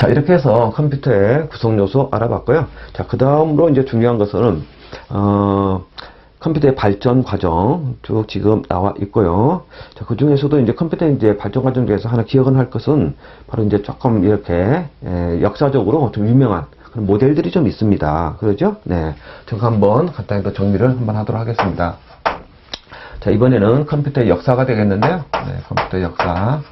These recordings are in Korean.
자, 이렇게 해서 컴퓨터의 구성 요소 알아봤고요. 자, 그 다음으로 이제 중요한 것은, 어, 컴퓨터의 발전 과정 쭉 지금 나와 있고요. 자, 그 중에서도 이제 컴퓨터 이제 발전 과정 중에서 하나 기억은 할 것은 바로 이제 조금 이렇게 에, 역사적으로 좀 유명한 그런 모델들이 좀 있습니다. 그러죠? 네. 제가 한번 간단히 또 정리를 한번 하도록 하겠습니다. 자, 이번에는 컴퓨터의 역사가 되겠는데요. 네, 컴퓨터 역사.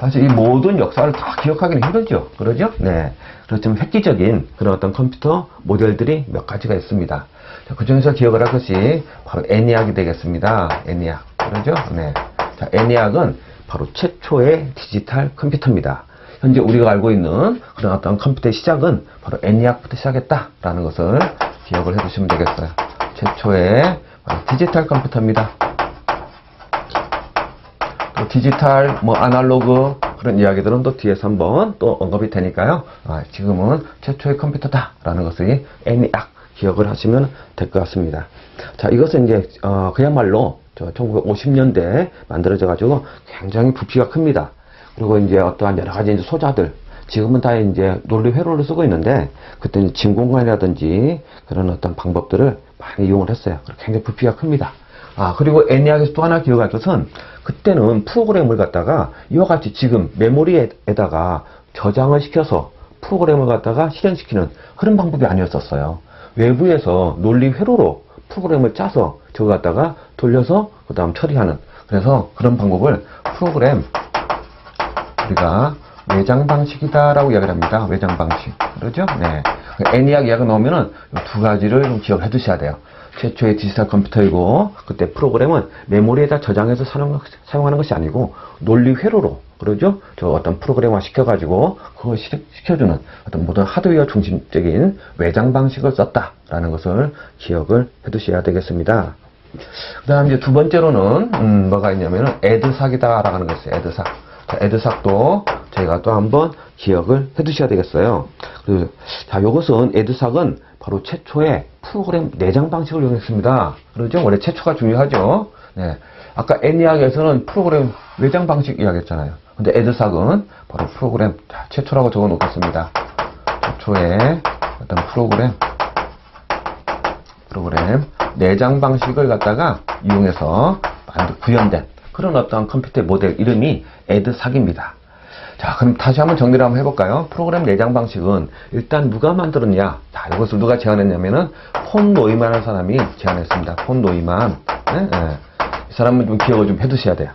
사실 이 모든 역사를 다 기억하기는 힘들죠. 그러죠? 네. 그렇지만 획기적인 그런 어떤 컴퓨터 모델들이 몇 가지가 있습니다. 자, 그 중에서 기억을 할 것이 바로 애니악이 되겠습니다. 애니악. 그러죠? 네. 자, 애니악은 바로 최초의 디지털 컴퓨터입니다. 현재 우리가 알고 있는 그런 어떤 컴퓨터의 시작은 바로 애니악부터 시작했다라는 것을 기억을 해 두시면 되겠어요. 최초의 디지털 컴퓨터입니다. 또 디지털, 뭐 아날로그 그런 이야기들은 또 뒤에서 한번 또 언급이 되니까요. 아, 지금은 최초의 컴퓨터다라는 것을 애니악 기억을 하시면 될 것 같습니다. 자, 이것은 이제 어, 그야말로 1950년대에 만들어져 가지고 굉장히 부피가 큽니다. 그리고 이제 어떠한 여러 가지 이제 소자들 지금은 다 이제 논리 회로를 쓰고 있는데 그때는 진공관이라든지 그런 어떤 방법들을 많이 이용을 했어요. 굉장히 부피가 큽니다. 아, 그리고 애니악에서 또 하나 기억할 것은 그때는 프로그램을 갖다가 이와 같이 지금 메모리에다가 저장을 시켜서 프로그램을 갖다가 실행시키는 그런 방법이 아니었었어요. 외부에서 논리 회로로 프로그램을 짜서 저거 갖다가 돌려서 그 다음 처리하는 그래서 그런 방법을 프로그램 우리가 외장 방식이다라고 이야기를 합니다. 외장 방식. 그러죠? 네. 애니악 이야기 나오면은 이두 가지를 좀 기억해 두셔야 돼요. 최초의 디지털 컴퓨터이고 그때 프로그램은 메모리에다 저장해서 사용- 사용하는 것이 아니고 논리 회로로 그러죠? 저 어떤 프로그램화 시켜가지고 그걸 시- 시켜주는 어떤 모든 하드웨어 중심적인 외장 방식을 썼다라는 것을 기억을 해 두셔야 되겠습니다. 그 다음 이제 두 번째로는, 음, 뭐가 있냐면은, 에드삭이다라고 하는 것이. 에드삭. 자, 에드삭도 저희가 또 한번 기억을 해 두셔야 되겠어요. 그, 자, 요것은, 에드삭은 바로 최초의 프로그램 내장 방식을 이용했습니다. 그러죠? 원래 최초가 중요하죠? 네. 아까 애니악에서는 프로그램 외장 방식 이야기했잖아요. 근데 에드삭은 바로 프로그램, 자, 최초라고 적어 놓겠습니다. 최초의 어떤 프로그램, 프로그램 내장 방식을 갖다가 이용해서 구현된 그런 어떤 컴퓨터 모델 이름이 에드삭입니다. 자, 그럼 다시 한번 정리를 한번 해볼까요? 프로그램 내장 방식은 일단 누가 만들었냐? 자, 이것을 누가 제안했냐면은 폰 노이만이라는 사람이 제안했습니다. 폰 노이만. 네? 네. 이 사람은 좀 기억을 좀 해두셔야 돼요.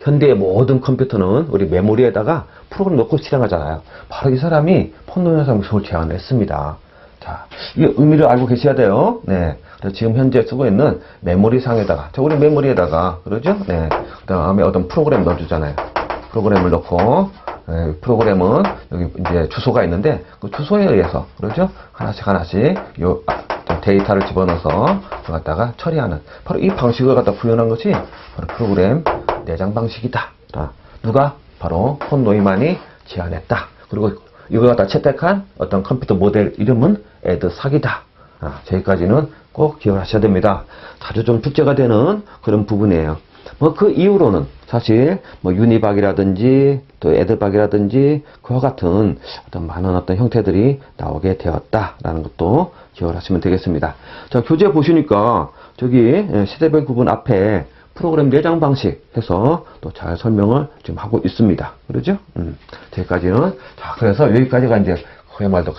현대의 모든 컴퓨터는 우리 메모리에다가 프로그램 넣고 실행하잖아요. 바로 이 사람이 폰 노이만 사람이 그걸 제안을 했습니다. 자, 이 의미를 알고 계셔야 돼요. 네. 그래서 지금 현재 쓰고 있는 메모리 상에다가, 자, 우리 메모리에다가, 그러죠? 네. 그 다음에 어떤 프로그램 넣어주잖아요. 프로그램을 넣고, 네, 프로그램은 여기 이제 주소가 있는데, 그 주소에 의해서, 그러죠? 하나씩 하나씩, 요, 아, 저 데이터를 집어넣어서, 그 갖다가 처리하는, 바로 이 방식을 갖다 구현한 것이, 바로 프로그램 내장 방식이다. 자, 누가? 바로 폰 노이만이 제안했다. 그리고 이걸 갖다 채택한 어떤 컴퓨터 모델 이름은 에드삭이다. 아, 저기까지는 꼭 기억하셔야 됩니다. 자주 좀 숙제가 되는 그런 부분이에요. 뭐 그 이후로는 사실 뭐 유니박이라든지 또 에드박이라든지 그와 같은 어떤 많은 어떤 형태들이 나오게 되었다라는 것도 기억을 하시면 되겠습니다. 자, 교재 보시니까 저기 예, 세대별 구분 앞에 프로그램 내장 방식 해서 또 잘 설명을 지금 하고 있습니다. 그러죠? 음, 저기까지는. 자, 그래서 여기까지가 이제 그야말로